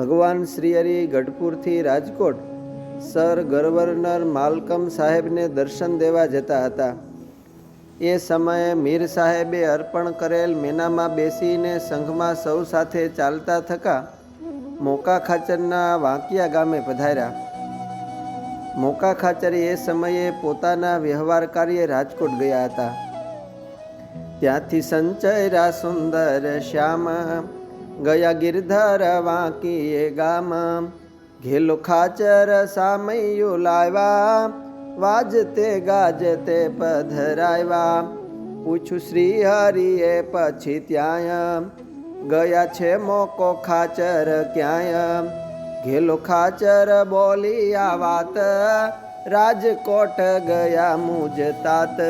ભગવાન શ્રીહરિ ગઢપુરથી Rajkot, sir governor Malcolm સાહેબને દર્શન દેવા જતા હતા. એ સમયે મીર સાહેબે અર્પણ કરેલ મેનામાં બેસીને સંઘમાં સૌ સાથે ચાલતા થકા મોકા ખાચરના વાંકિયા ગામે પધાર્યા. મોકા ખાચર એ સમયે પોતાના વ્યવહાર કાર્ય રાજકોટ ગયા હતા. ત્યાંથી સંચયરા સુંદર શ્યામ ગયા ગિરધર વાંકીએ ગામ. ઘેલો ખાચર સામૈયો લાવ્યા. વાજતે ગાજતે પધરાવ્યા. પૂછું શ્રી હરિએ પછી ત્યાં ગયા છે મોકો ખાચર ક્યાંય? ઘેલો ખાચર બોલી આ વાત. રાજકોટ ગયા મુજ તાત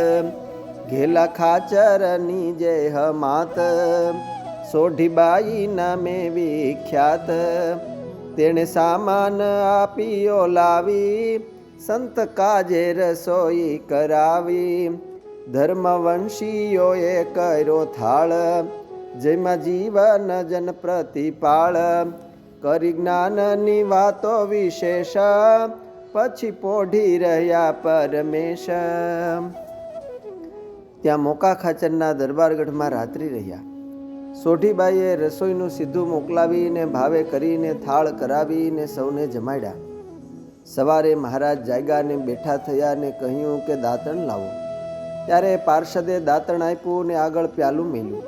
ઘેલા ખાચરની જય હમાત. સોઢીબાઈ નામે વિખ્યાત. તેણે સામાન આપીઓ લાવી સંત કાજે રસોઈ કરાવી. ધર્મવંશીઓએ કર્યો થાળ, જેમાં જીવન જન પ્રતિપાળ. કરી જ્ઞાનની વાતો વિશેષ, પછી પોઢી રહ્યા પરમેશ. ત્યાં મોકા ખાચરના દરબારગઢમાં રાત્રિ રહ્યા. સોઢીબાઈએ રસોઈનું સીધું મોકલાવીને ભાવે કરીને થાળ કરાવીને સૌને જમાડ્યા. સવારે મહારાજ જાગ્યાને બેઠા થયા ને કહ્યું કે દાંતણ લાવો. ત્યારે પાર્ષદે દાંતણ આપ્યું ને આગળ પ્યાલું મેલ્યું.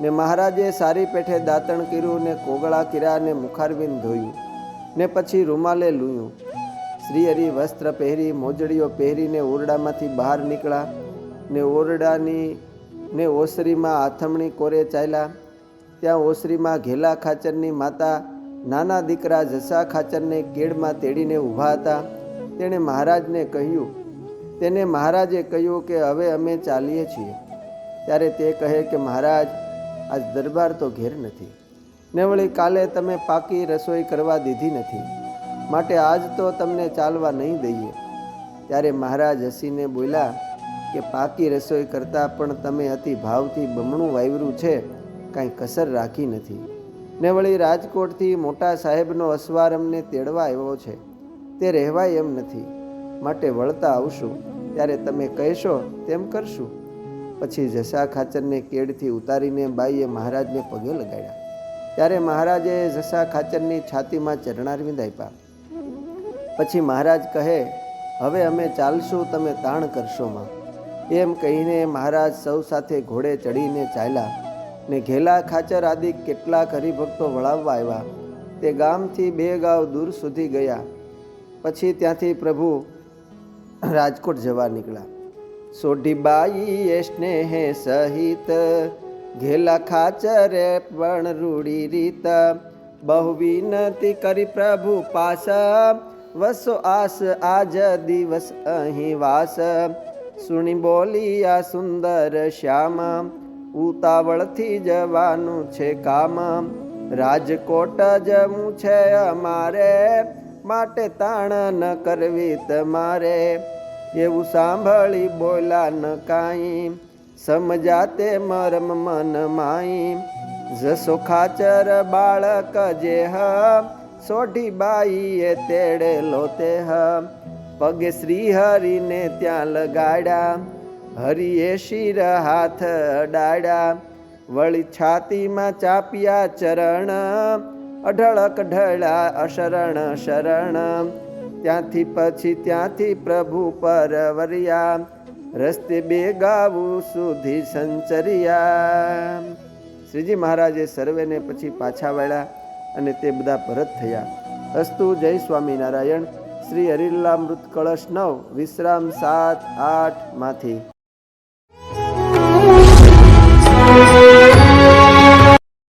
ને મહારાજે સારી પેઠે દાંતણ કર્યું ને કોગળા કર્યા ને મુખારબીન ધોયું. ને પછી રૂમાલે લૂયું. શ્રીહરિ વસ્ત્ર પહેરી, મોજડીઓ પહેરીને ઓરડામાંથી બહાર નીકળ્યા ને ઓરડાની ને ઓસરીમાં આથમણી કોરે ચાલ્યા. ત્યાં ઓસરીમાં ઘેલા ખાચરની માતા, નાના દીકરા જસા ખાચરને કેળમાં તેડીને ઊભા હતા. તેણે મહારાજને કહ્યું, તેને મહારાજે કહ્યું કે હવે અમે ચાલીએ છીએ. ત્યારે તે કહે કે, મહારાજ, આજ દરબાર તો ઘેર નથી. ને વળી કાલે તમે પાકી રસોઈ કરવા દીધી નથી. માટે આજ તો તમને ચાલવા નહીં દઈએ. ત્યારે મહારાજ હસીને બોલ્યા કે પાકી રસોઈ કરતાં પણ તમે અતિ ભાવથી બમણું વાયરું છે, કાંઈ કસર રાખી નથી. ને વળી રાજકોટથી મોટા સાહેબનો અસવાર અમને તેડવા આવ્યો છે. તે રહેવાય એમ નથી. માટે વળતા આવશું. ત્યારે તમે કહેશો, તેમ કરશું. પછી જસા ખાચરને કેડથી ઉતારીને બાઈએ મહારાજને પગે લગાડ્યા. ત્યારે મહારાજે જસા ખાચરની છાતીમાં ચરણારવિંદ આપ્યા પછી મહારાજ કહે, હવે અમે ચાલશું, તમે તાણ કરશો માં. એમ કહીને મહારાજ સૌ સાથે ઘોડે ચડીને ચાલ્યા ને ઘેલા ખાચર આદિ કેટલાક હરિભક્તો વળાવવા આવ્યા. તે ગામથી બે ગાંવ દૂર સુધી ગયા. પછી ત્યાંથી પ્રભુ રાજકોટ જવા નીકળ્યા. સોઢીબાઈ એ સ્નેહે સહિત ઘેલા ખાચરે પણ રૂડી રીત. બહુ વિનતી કરી પ્રભુ પાસ. વસો આસ આજ દિવસ અહીં વાસ. સુણી બોલી આ સુંદર શ્યામ, ઉતાવળથી જવાનું છે કામ. રાજકોટ જવું છે અમારે, માટે તાણ ન કરવી તમારે એવું સાંભળી બોલા ન કાંઈ, સમજાતે મરમ મન માઈ. જસો ખાચર બાળક જે હ, સોઢી બાઈએ તેડેલો તે હ. પગે શ્રી હરિને ત્યાં લગાડ્યા. હરિએ શિર હાથ અડાડ્યા. વળી છાતીમાં ચાપ્યા ચરણ. અઢળક ઢળા અશરણ, શરણ. ત્યાંથી પછી ત્યાંથી પ્રભુ પરવર્યા. રસ્તે બે ગાવું સુધી સંચર્યા. શ્રીજી મહારાજે સર્વેને પછી પાછા વળ્યા અને તે બધા પરત થયા. અસ્તુ જય સ્વામિનારાયણ. શ્રી હરિલામૃત કળશ નવ વિશ્રામ સાત આઠમાંથી.